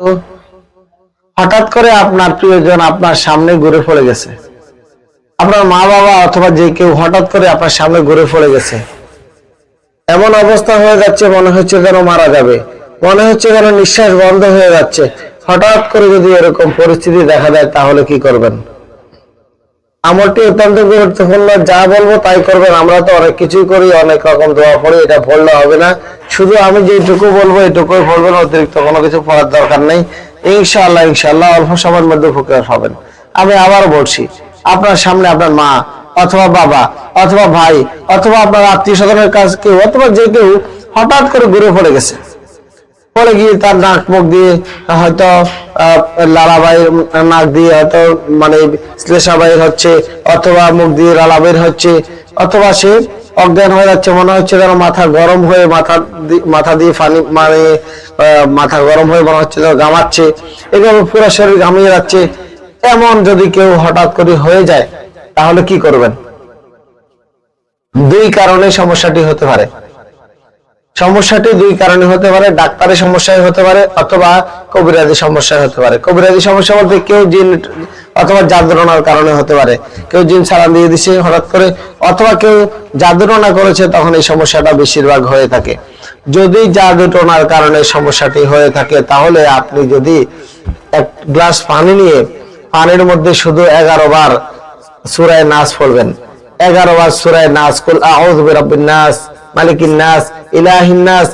তো হঠাৎ করে আপনার প্রিয়জন আপনার সামনে ঘুরে পড়ে গেছে। আপনার মা বাবা অথবা যে কেউ হঠাৎ করে আপনার সামনে ঘুরে পড়ে গেছে। এমন অবস্থা হয়ে যাচ্ছে, মনে হচ্ছে যেন মারা যাবে। মনে হচ্ছে যেন নিঃশ্বাস বন্ধ হয়ে যাচ্ছে। হঠাৎ করে যদি এরকম পরিস্থিতি দেখা দেয়, তাহলে কি করবেন? আমলটি অত্যন্ত গুরুত্বপূর্ণ, যা বলব তাই করবেন, আমরা তো অনেক কিছুই করি, অনেক রকম দোয়া পড়ি, এটা পড়লে হবে না। শুধু আমি যেটুকু বলব, এটুকুই পড়বেন অতিরিক্ত কোনো কিছু পড়ার দরকার নেই। ইনশাআল্লাহ ইনশাআল্লাহ, অল্প সময়ের মধ্যে উপকার হবেন। আমি আবার বলছি, আপনার সামনে আপনার মা, অথবা বাবা, অথবা ভাই, অথবা আপনার আত্মীয় স্বজনের কাছে কেউ, অথবা যে কেউ হঠাৎ করে ঘুরে পড়ে গেছে। পরে গিয়ে তার নাক মুখ দিয়ে হয়তো আহ, লালা বাইর নাক দিয়ে হয়তো মানে শ্লেষা বাইর হচ্ছে অথবা মুখ দিয়ে লালা বের হচ্ছে অথবা সে অজ্ঞান হয়ে যাচ্ছে মনে হচ্ছে যেন মাথা গরম হয়ে মাথা মাথা দিয়ে পানি মানে মাথা গরম হয়ে মনে হচ্ছে যেন ঘামাচ্ছে এভাবে পুরো শরীর ঘামিয়ে যাচ্ছে। এমন যদি কেউ হঠাৎ করে হয়ে যায় তাহলে কি করবেন? দুই কারণে সমস্যাটি হতে পারে। সমস্যাটি দুই কারণে হতে পারে ডাক্তারের সমস্যায় হতে পারে অথবা কবিরাজি সমস্যায় হতে পারে। কবিরাজি সমস্যা বলতে কেউ জিন অথবা জাদুটনার কারণে হতে পারে। কেউ জিন সালাম দিয়ে দিছে হঠাৎ করে, অথবা কেউ জাদুটনা করেছে তখন এই সমস্যাটা বেশিরভাগ হয়ে থাকে। যদি জাদুটনার কারণে সমস্যাটি হয়ে থাকে, তাহলে আপনি যদি এক গ্লাস পানি নিয়ে পানির মধ্যে শুধু এগারো বার সুরায় নাচ পড়বেন। এগারো বার সুরায় নাচ কুল আউযু বিরাব্বিন নাস মালিকিন নাস, ইলাহিন নাস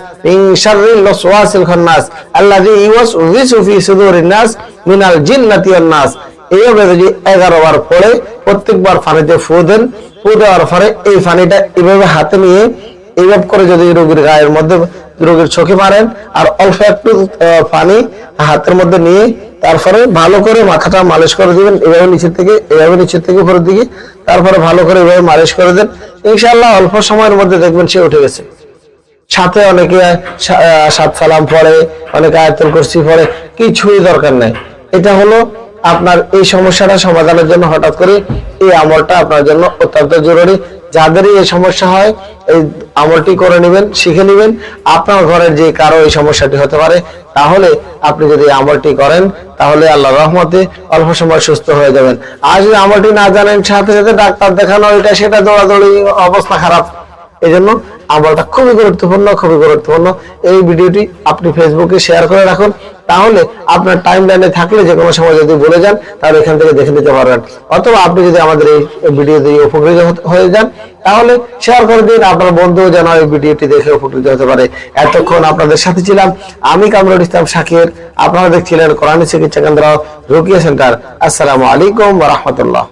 শাররিল ওয়াসওয়াসিল খান্নাস, আল্লাযী সুদুরিন নাস, মিনাল জিন্নাতি ওয়ান নাস। এইভাবে যদি এগারো বার পড়ে প্রত্যেকবার ফু দেন, ফু দেওয়ার পরে এই হাতে নিয়ে এইভাবে করে যদি রোগীর গায়ের মধ্যে, রোগীর চোখে মারেন, আর অল্প একটু পানি হাতের মধ্যে নিয়ে, তারপরে ভালো করে মাথাটা মালিশ করে দিবেন, এভাবে নিচের থেকে, এভাবে নিচের থেকে উপরের দিকে তারপরে ভালো করে এভাবে মালিশ করে দেন। ইনশাল্লাহ অল্প সময়ের মধ্যে দেখবেন সে উঠে গেছে। সাথে অনেকে সাত সালাম পড়ে, অনেকে আয়তন করছি পড়ে, কিছুই দরকার নাই। এটা হলো আপনার এই সমস্যাটা সমাধানের জন্য হঠাৎ করে এই আমলটা আপনার জন্য অত্যন্ত জরুরি। যাদেরই এই সমস্যা হয়, এই আমলটি করে নেবেন, শিখে নেবেন। আপনার ঘরের যে কারও এই সমস্যাটি হতে পারে, তাহলে আপনি যদি আমলটি করেন, তাহলে আল্লাহ রহমতে অল্প সময় সুস্থ হয়ে যাবেন। আর যদি আমলটি না জানেন, সাথে সাথে ডাক্তার দেখানো, এটা সেটা দৌড়াদৌড়ি অবস্থা খারাপ। এই জন্য আমলটা খুবই গুরুত্বপূর্ণ খুবই গুরুত্বপূর্ণ। এই ভিডিওটি আপনি ফেসবুকে শেয়ার করে রাখুন। তাহলে আপনার টাইম লাইনে থাকলে যে কোনো সময় যদি বলে যান, তাহলে এখান থেকে দেখে নিতে পারবেন। অথবা আপনি যদি আমাদের এই ভিডিও দিয়ে উপকৃত হয়ে যান, তাহলে শেয়ার করে দিন। আপনার বন্ধু যেন এই ভিডিওটি দেখে উপকৃত হতে পারে। এতক্ষণ আপনাদের সাথে ছিলাম আমি কামরুল ইসলাম শাকির। আপনারা দেখছিলেন কোরআনী চিকিৎসা কেন্দ্র রুকিয়া সেন্টার। আসসালামু আলাইকুম রহমতুল্লাহ।